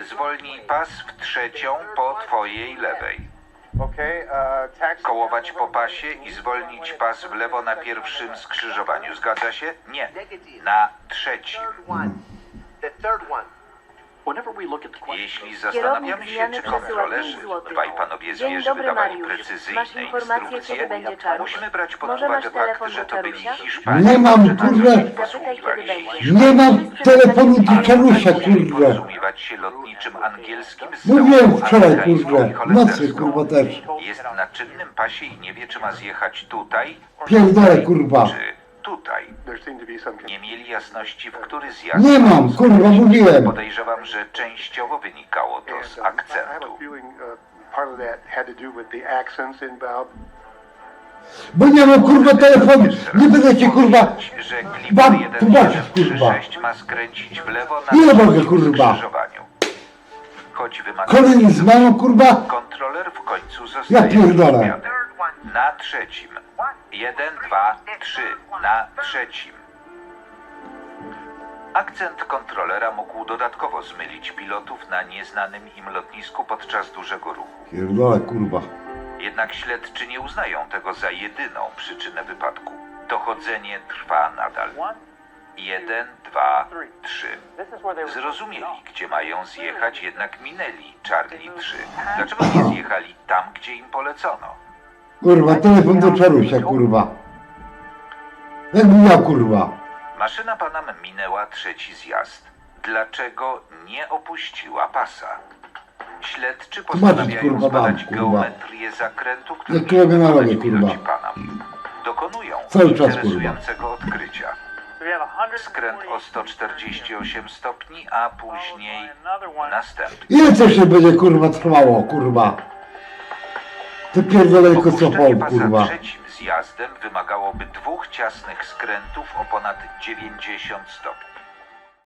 Zwolnij pas w trzecią po twojej lewej. Uh. Kołować po pasie i zwolnić pas w lewo na pierwszym skrzyżowaniu. Zgadza się? Nie. Na trzecim. Jeśli zastanawiamy się, czy kontrolerzy, 5 złotych. dwaj panowie z Dzień wieży dobry, wydawali precyzyjne Masz informację, kiedy instrukcje, będzie musimy brać pod Może uwagę telefon fakt, że do to byli? Hiszpanie. Nie mam, którzy będzie. Nie mam telefonu do kurde. porozumiewać się lotniczym angielskim z Mówiłem wczoraj, i W nocy, kurwa, też. Jest na czynnym pasie i nie wie, czy ma zjechać tutaj, Pierdolę, kurwa. czy Nie mieli jasności, w który zjazd. Nie mam, kurwa, mówiłem. Podejrzewam, że częściowo wynikało to z have akcentu. uh. Bo nie mam, kurwa, telefonu. Nie będę cię, kurwa. Bab- tłumaczyć, kurwa. 1736 ma skręcić w lewo na Ile mogę, kurwa? Kolejny z mamą, kurwa. kontroler w końcu zostaje Ja pierdolę. Na trzecim. Jeden, dwa, trzy. Na trzecim. Akcent kontrolera mógł dodatkowo zmylić pilotów na nieznanym im lotnisku podczas dużego ruchu. Pierdolę, kurwa. Jednak śledczy nie uznają tego za jedyną przyczynę wypadku. Dochodzenie trwa nadal. Jeden, dwa, trzy. Zrozumieli, gdzie mają zjechać, jednak minęli Charlie 3. Dlaczego nie zjechali tam, gdzie im polecono? Kurwa, telefon do Czarusia, kurwa. Jakbym miał, kurwa. Maszyna Panam minęła trzeci zjazd. Dlaczego nie opuściła pasa? Śledczy postanawiają kurwa, zbadać kurwa. geometrię zakrętu, który Jak robię na kurwa. Panam. Dokonują Cały czas, interesującego odkrycia. Skręt o 148 stopni, a później następny. Ile to się będzie, kurwa, trwało, kurwa? Te pierdolejko co Opuszczenie pol, pasa kurwa. trzecim zjazdem wymagałoby dwóch ciasnych skrętów o ponad 90 stopni.